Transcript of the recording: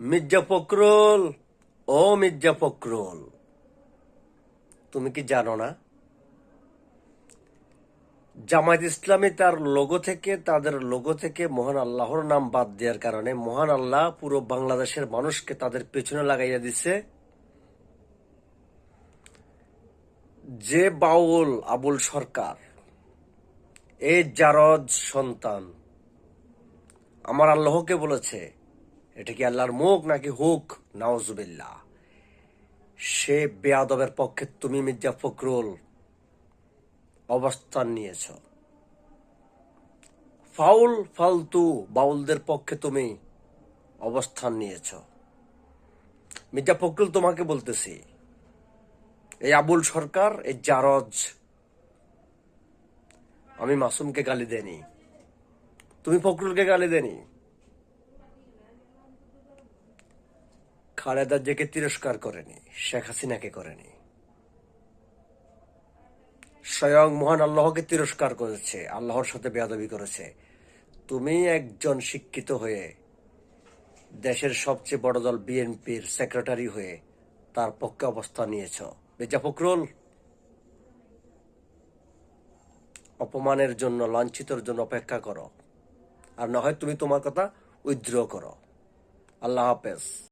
মির্জা ফখরুল, ও মির্জা ফখরুল। তুমি কি জানো না? জামায়াত ইসলামী তার লোগো থেকে, তাদের লোগো থেকে মহান আল্লাহর নাম বাদ দেওয়ার কারণে মহান আল্লাহ পুরো বাংলাদেশের মানুষকে তাদের পেছনে লাগাইয়া দিছে। যে বাউল আবুল সরকার এই জারজ সন্তান, আমার আল্লাহকে বলেছে এটা কি আল্লাহর মুখ নাকি হুক? নাওজুবিল্লাহ সে বেয়াদবের পক্ষে তুমি মির্জা ফখরুল অবস্থান নিয়েছ। ফাউল ফালতু বাউলদের পক্ষে তুমি অবস্থান নিয়েছ। মির্জা ফখরুল তোমাকে বলতেছি, এই আবুল সরকার, এই জারজ, আমি মাসুমকে গালি দেনি তুমি ফখরুলকে গালি দেনি খালেদা জেকে তিরস্কার করেনি, শেখ হাসিনাকে করেনি। স্বয়ং মহান আল্লাহকে তিরস্কার করেছে, আল্লাহর সাথে বেয়াদবি করেছে। তুমি একজন শিক্ষিত হয়ে, দেশের সবচেয়ে বড় দল বিএনপির সেক্রেটারি হয়ে তার পক্ষে অবস্থান নিয়েছ। বেজা ফখরুল, অপমানের জন্য, লাঞ্ছিতর জন্য অপেক্ষা করো। আর না হয় তুমি তোমার কথা উইথড্র করো। আল্লাহ হাফেজ।